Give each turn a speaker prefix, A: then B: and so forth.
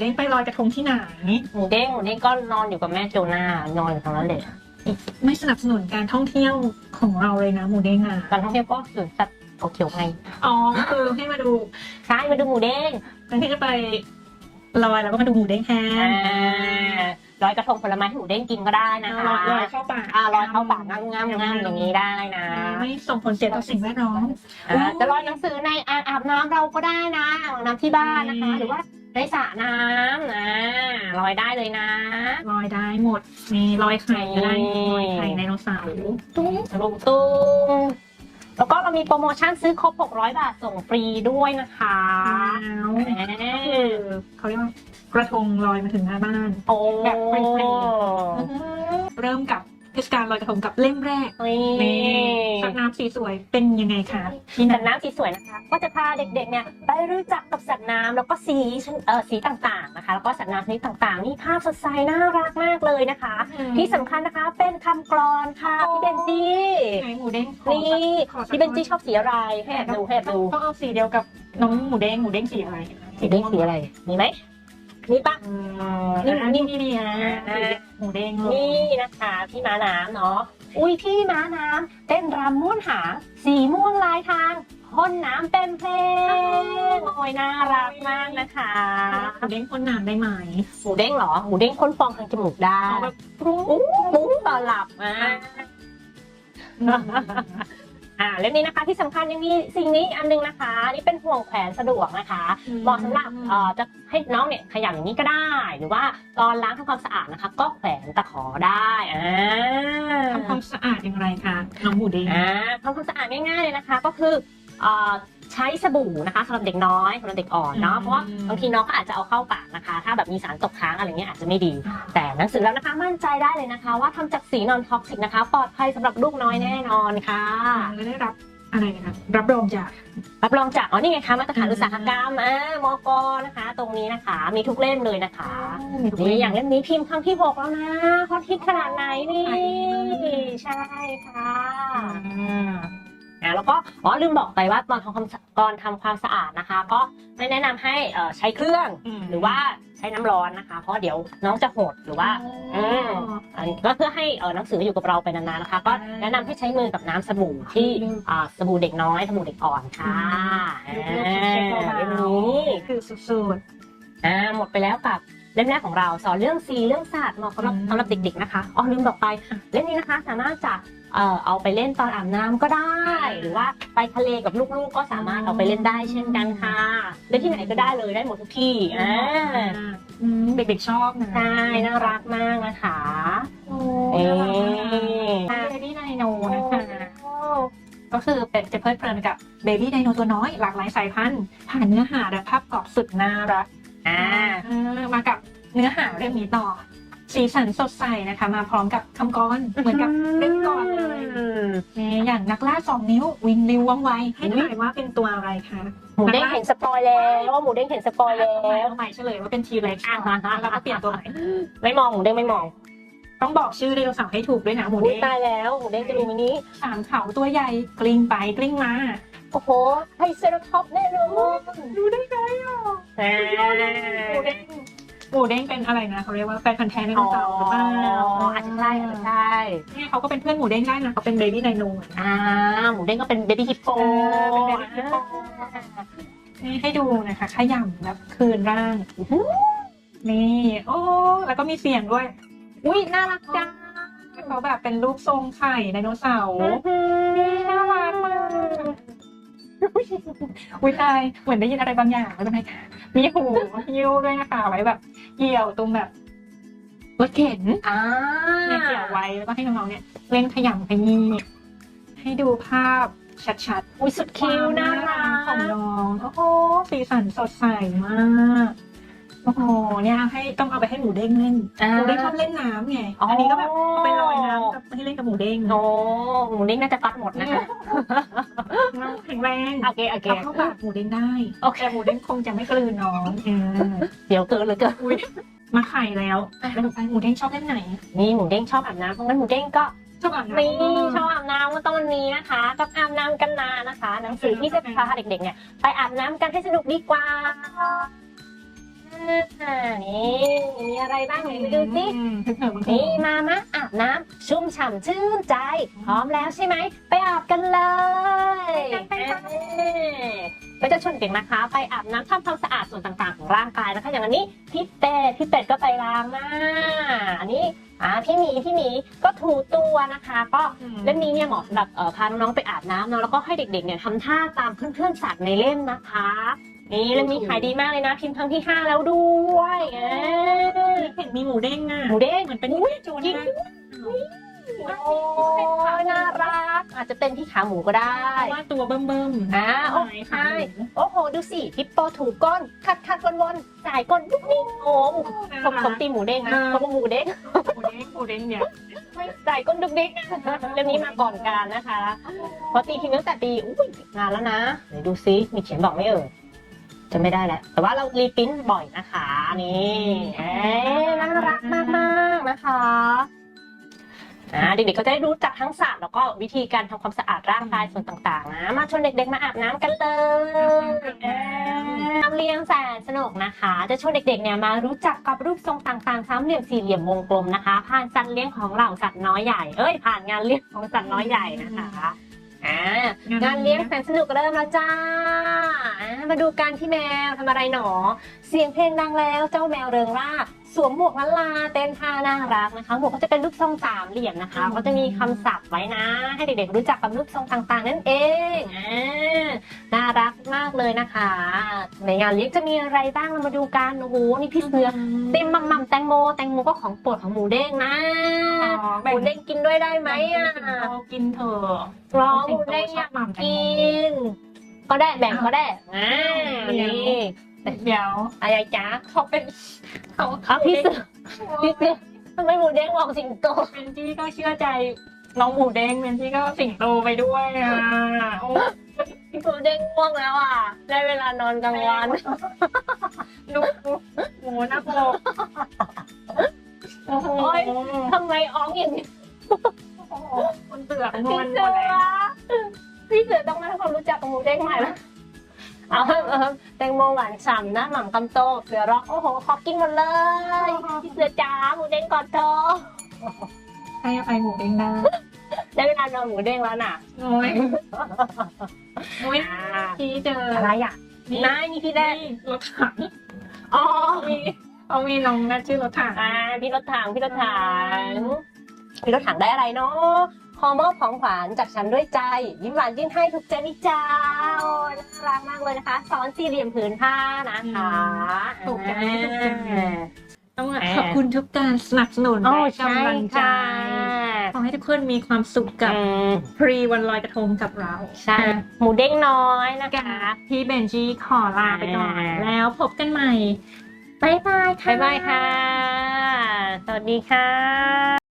A: เด้งไปลอยกระทงที่ไหน
B: หมูเด้งหมูเด้งก็นอนอยู่กับแม่โจนานอนอยู่ตรงนั้นเลย
A: ไม่สนับสนุนการท่องเที่ยวของเราเลยนะหมูเด้งอะ
B: การท่องเที่ยวก็สวนสัตว์โตเกียวไง
A: อ๋อก็คือให้มาดู
B: ใช่มาดูหมูเด้ง
A: แทนที่จะไปลอยแล้วก็มาดูหมูเด้งแท
B: อ่านลอยกระทงผลไม้ให้หมูเด้งกินก็ได้นะคะ
A: ลอยลอยเข้าปาก
B: อ่าลอยเข้าปากงามงามงามอย่างนี้ได้นะ
A: ไม่ส่งผลเสียต่อสิ่งแวดล้อม
B: อ่าจะลอยหนังสือในอ่างอาบน้ำเราก็ได้นะอ่างน้ำที่บ้านนะคะ
A: อืม
B: หรือว่า ในสระน้ำนะลอยได้เลยนะ
A: ลอยได้หมดมีลอยไข่ก็ได้
B: นี่
A: ลอยไข่ไดโนเสาร์
B: ตุ้งตุ้งตุ้งแล้วก็เรามีโปรโมชั่นซื้อครบ 600 บาทส่งฟรีด้วยนะคะ
A: แล้ว
B: แหม
A: เขาเรียกว่ากระทงลอยมาถึงหน้าบ้าน
B: โอ้
A: แบบฟรีเริ่มกับ เทศกาลลอยกระทงกับเล่มแรก
B: นี่
A: นี่สัตว์น้ำสีสวยเป็นยังไงคะที่
B: สั
A: นั่
B: ต
A: น
B: ว์น้ำสีสวยนะคะ ก็จะพาเด็กๆเนี่ยไปรู้จักกับสัตว์น้ำแล้วก็สีชนเอ่อสีต่างๆนะคะ แล้วก็สัตว์น้ำชนิดต่างๆ นี่ภาพสดใสน่ารักมากเลยนะคะ ที่สำคัญนะคะเป็นคำกรอนค่ะพี่เบนจี้
A: ไหนหมูเด้งขอ
B: นี่
A: ขอสัก
B: พี่เบนจี้ชอบสีอะไรให้แอบดูให้แอบดู
A: ต้องเอาสีเดียวกับน้องหมูเด้งหมูเด้งสีอะไร
B: สีเด้งสีอะไรมีไหม มีปะ
A: อืมนี่นี่นี่นี่นะหมูเด้งเลย
B: นี่นะคะพี่ม้าน้ำเนาะอุ้ยพี่ม้าน้ำเต้นรำม่วนหางสีม่วงลายทางพ่นน้ำเป็นเพลงโอ้ยน่ารักมากนะคะ
A: หมูเด้งพ่นน้ำได้ไหม
B: หมูเด้งเหรอหมูเด้งพ่นฟองทางจมูกได้
A: เอาแบบปรุ้ง
B: ปุ๊บปุ๊บตอนหลับอะ อ่าเล่มนี้นะคะที่สำคัญยังมีสิ่งนี้อันหนึงนะคะ นี่เป็นห่วงแขวนสะดวกนะคะเหมาะสำหรับเอ่อจะให้น้องเนี่ยขยำอย่างนี้ก็ได้ หรือว่าตอนล้างทำความสะอาดนะคะ ก็แขวนตะขอได้อ่า
A: ทำความสะอาดอย่างไรคะน้องหมูเด้ง
B: อ่าทำความสะอาดง่ายๆเลยนะคะ ก็คือเอ่อ ใช้สบู่นะคะสำหรับเด็กน้อยสำหรับเด็กอ่อนเนาะเพราะว่าบางทีน้องก็อาจจะเอาเข้าปากนะคะ ถ้าแบบมีสารตกค้างอะไรเงี้ยอาจจะไม่ดี แต่หนังสือแล้วนะคะมั่นใจได้เลยนะคะ ว่าทำจากสีนอนท็อกซิกนะคะ ปลอดภัยสำหรับลูกน้อยแน่นอนค่ะ
A: แล้วได้รับอะไรนะคะรับรองจาก
B: รับรองจากอ๋อนี่ไงคะมาตรฐานอุตสาหกรรมอ่ามกนะคะ ตรงนี้นะคะ มีทุกเล่มเลยนะคะนี่อย่างเล่มนี้พิมพ์ครั้งที่หกแล้วนะฮอตฮิตขนาดไหนนี่ ใช่ค่ะ นะแล้วก็อ๋อลืมบอกไปว่าตอนทำความสะก่อนทำความสะอาดนะคะ ก็ไม่แนะนำให้เอ่อใช้เครื่องหรือว่าใช้น้ำร้อนนะคะ เพราะเดี๋ยวน้องจะหดหรือว่า อืม อันนี้ก็เพื่อให้เอ่อหนังสืออยู่กับเราไปนานๆนะคะ ก็แนะนำให้ใช้มือกับน้ำสบู่ที่อ่าสบู่เด็กน้อยสบู่เด็กอ่อนค่ะ
A: ลู
B: อ่าก
A: ๆเช็ค
B: เล่ม
A: เบา
B: นี้
A: ๆคือสุด
B: อ่าหมดไปแล้วกับเล่มแรกของเราสอนเรื่องสีเรื่องศาสตร์เหมาะสำหรับ
A: อืม
B: สำหรับเด็กๆนะคะอ๋อลืมบอกไปเล่มนี้นะคะ สามารถจะ เอ่อเอาไปเล่นตอนอาบน้ำก็ได้ หรือว่าไปทะเลกับลูกๆ ก็สามารถเอาไปเล่นได้เช่นกันค่ะเล่นที่ไหนก็ได้เลยได้หมดทุกที่
A: ๆ
B: อ่า
A: อืมเด็กๆชอบนะ
B: ใช่น่ารักมากนะคะ
A: โอ้
B: เอ๊
A: น่ารักมากเบบี้ไดโนนะคะก็คือเป็นจะเพลิดเพลินกับเบบี้ไดโนตัวน้อยหลากหลายสายพันธุ์ผ่านเนื้อหาและภาพกรอบสุดน่ารัก
B: อ่า
A: อ่ามากับเนื้อหาเรื่องนี้ต่อ สีสันสดใสนะคะ มาพร้อมกับคำกรเหมือนกับเรื่องก่อนเลยนี่อย่างนักล่าสองนิ้ววิงริวว่องไวให้ถ่ายว่าเป็นตัวอะไรคะ
B: หมูเด้งเห็นสปอยแล้วว่าหมูเด้งเห็นสปอยแล้ว
A: ใหม่เฉลยว่าเป็นทีเร็กซ์แล้วก็เปลี่ยนตัวใหม่
B: ไม่มองหมูเด้งไม่มอง
A: ต้องบอกชื่อไดโนเสาร์ให้ถูกด้วยนะหมู
B: อุ้ย
A: เด้ง
B: ตายแล้วหมูเด้งจะรู้ไหมนี้
A: สามเขาตัวใหญ่กลิ้งไปกลิ้งมา
B: โอ้โหไฮเซอร์ท็อปแน่นอน
A: ดูได้ไงอะ
B: อ่า
A: หมูเด้ง หมูเด้งเป็นอะไรนะเขาเรียกว่าแฟนพันธ์แท้ไดโน
B: อ๋อ
A: เสาร์หรือเปล่า
B: อาจจะใช่อาจจะใช่
A: เนี่ยเขาก็เป็นเพื่อนหมูเด้งได้นะเขาเป็นเบบี้ไดโนเหมือนกัน
B: อ่าหมูเด้งก็เป็นเบบี้ฮิปโป
A: เป็น baby hippo นี่ให้ดูนะคะขยำแบบคืนร่างนี่โอ้แล้วก็มีเสียงด้วย
B: อุ้ยน่ารักจัง
A: เขาแบบเป็นรูปทรงไข่ไดโนเสาร์นี่น่ารักมาก อุ้ยตายเหมือนได้ยินอะไรบางอย่างไม่เป็นไรค่ะมีหูหิ้วด้วยนะคะไว้แบบเกี่ยวตรงแบบรถเข็น
B: อ่า
A: เนี่ยเกี่ยวไว้แล้วก็ให้น้องๆเนี่ยเล่นขยำขยี้ให้ดูภาพชัดๆ
B: อุ้ยสุดคิ้วน่ารัก
A: ของน้องโอ้โหสีสันสดใสมาก โอ้โหเนี่ยให้ต้องเอาไปให้หมูเด้งเล่น
B: อ่า
A: หมูเด้งชอบเล่นน้ำไง
B: อ๋ออั
A: อันนี้ก็แบบเอาไปลอยน้ำกับให้เล่นกับหมูเด้ง
B: โอ้หมูเด้งน่าจะปัดหมดนะคะ
A: น้องแข็งแรง
B: โอเคโอเค
A: เอาเข้าปากหมูเด้งได้
B: โอเค
A: แต่หมูเด้งคงจะไม่กลืนน้องเออ
B: เดี๋ยวเกินเลยเกิน
A: อุ๊ยมาไข่แล้วอะแล้วไปหมูเด้งชอบเล่นไหน
B: นี่หมูเด้งชอบอาบน้ำเพราะงั้นหมูเด้งก็
A: ชอบอ่าน
B: นี่ชอบอาบน้ำก็ต้องวันนี้นะคะต้องอาบน้ำกันนานะคะ หนังสือที่จะพาเด็กๆเนี่ยไปอาบน้ำกันให้สนุกดีกว่า นี่มีอะไรบ้างไหนไปดูสิ
A: อืมเถิดๆ
B: นี่มามะอาบน้ำชุ่มฉ่ำชื่นใจ พร้อมแล้วใช่ไหม ไปอาบกันเลยก็จะชวนเด็กนะคะ ไปอาบน้ำทำความสะอาดส่วนต่างๆ ของร่างกายนะคะ อย่างอันนี้พี่เป็ดพี่เป็ดก็ไปล้างหน้าอันนี้อ่าพี่หมีพี่หมีก็ถูตัวนะคะ ก็เล่มนี้เนี่ยเหมาะสำหรับเอ่อพาน้องๆไปอาบน้ำเนาะแล้วก็ให้เด็กๆเนี่ยทำท่าตามเพื่อนๆสัตว์ในเล่มนะคะ นี่เล่มนี้ขายดีมากเลยนะ พิมพ์ครั้งที่5แล้วด้วยเอ้ย
A: เห็นมีหมูเด้งอะ
B: หมูเด้ง
A: เหมือนเป็นจูน
B: จริง
A: นะ
B: โอ้ยน่ารัก อาจจะเป็นพี่ขาหมูก็ได้
A: เพราะว่าตัวเบิ่มๆ
B: อ่าโอ้ใช่โอ้โห ดูสิฮิปโปถูกก้นคัดคัดวนวนๆสายก้นดุ๊กนิ่งโอ้ผมผมตีหมูเด้งนะเพราะว่าหมูเด้ง
A: หมูเด้งหมูเด้งเนี่ย
B: สายก้นดุ๊กดิ๊กเล่มนี้มาก่อนการนะคะเพราะตีพิมพ์ตั้งแต่ปีอุ้ยนานแล้วนะไหนดูซิมีเขียนบอกไหม่เอ่ย จะไม่ได้แล้ว แต่ว่าเรารีปริ้นบ่อยนะคะนี่เอ๊น่ารักมากมากๆนะคะอ่าเด็กๆก็จะได้รู้จักทั้งศาสตร์แล้วก็วิธีการทำความสะอาดร่างกายส่วนต่างๆนะมาชวนเด็กๆมาอาบน้ำกันเลยเอ๊น้ำเลี้ยงแสนสนุกนะคะ จะชวนเด็กๆเนี่ยมารู้จักกับรูปทรงต่างๆสามเหลี่ยมสี่เหลี่ยมวงกลมนะคะ ผ่านสัตว์เลี้ยงของเหล่าสัตว์น้อยใหญ่เอ้ยผ่านงานเลี้ยงของสัตว์น้อยใหญ่นะคะ อ่างานเลี้ยงแสนสนุกเริ่มแล้วจ้าอ่ามาดูกันพี่แมวทำอะไรหนอ เสียงเพลงดังแล้วเจ้าแมวเริงร่าสวมหมวกลันลาเต้นท่าน่ารักนะคะหมวกก็จะเป็นรูปทรงสามเหลี่ยมนะคะก็จะมีคำศัพท์ไว้นะ ให้เด็กๆรู้จักกับรูปทรงต่างๆ นั่นเองอ่าน่ารักมากเลยนะคะ ในงานเลี้ยงจะมีอะไรบ้างเรามาดูกันโอ้โหนี่พี่เสือเต็มมัมมัมแตงโมแตงโมก็ของโปรดของหมูเด้งนะ หมูเด้งกินด้วยได้ไหมอะ
A: กินเถอะ
B: รอหมูเด้งอยากกิน ก็ได้แบ่งก็ได้อ่านี่
A: เดี๋ยว
B: อะไรจ๊ะ
A: เขาเป็นเขา
B: ครับพี่เสือพี่เสือทำไมหมูเด้งบอกสิงโต
A: เป็นที่ก็เชื่อใจน้องหมูเด้งเป็นที่ก็สิงโตไปด้วยอะโอ้
B: พี่หมูเด้งง่วงแล้วอะ ได้เวลานอนกลางวัน
A: ลูกหมูนะโบ โอ้โห
B: ทำไมอ้องอย่างนี้
A: คนเตือกน
B: พี่
A: อนห
B: เสื
A: มด
B: อ
A: แล้ว
B: พี่เสือต้องมาทำความรู้จักกับหมูเด้งใหม่ละเอาเถอะเอาเถอะแตงโมหวานฉ่ำนะหม่ำคำโตเสือร้องโอ้โหขอกินหมดเลยพี่เสือจ้าหมูเด้งกอดเธอ
A: ให้อภัยหมูเด้งได้
B: ได้เวลานอนหมูเด้งแล้วน่ะ
A: โอ้ยโอ้ย
B: อ่า
A: ที่เจอ
B: อะไรอะนายนี่พี่แรก
A: นี่รถถัง
B: อ๋อ
A: มี เขามีน้องนะชื่อรถถัง
B: อ่าพี่รถถังพี่รถถังพี่รถถังได้อะไรเนาะขอมอบของขวัญจากฉันด้วยใจ ยิ้มหวานยิ้มให้ทุกใจนี่จ้าโอ้ยน่ารักมากเลยนะคะซ้อนสี่เหลี่ยมผืนผ้านะคะ
A: ถูกใจถูกใจ
B: อ่า
A: ต้อง
B: แหม
A: ขอบคุณทุกการสนับสนุน
B: โอ้
A: และ
B: ใช่
A: กำลังใจ
B: จ้า
A: ขอให้ทุกคนมีความสุขกับ
B: อืม
A: พรีวันลอยกระทงกับเรา
B: ใช่ หมูเด้งน้อยนะ
A: กั
B: คะ
A: บพี่เบนจีขอลาไปก่อน
B: อ่า
A: แล้วพบกันใหม่ บายบายค่ะ
B: บ๊ายบายค่ะ สวัสดีค่ะ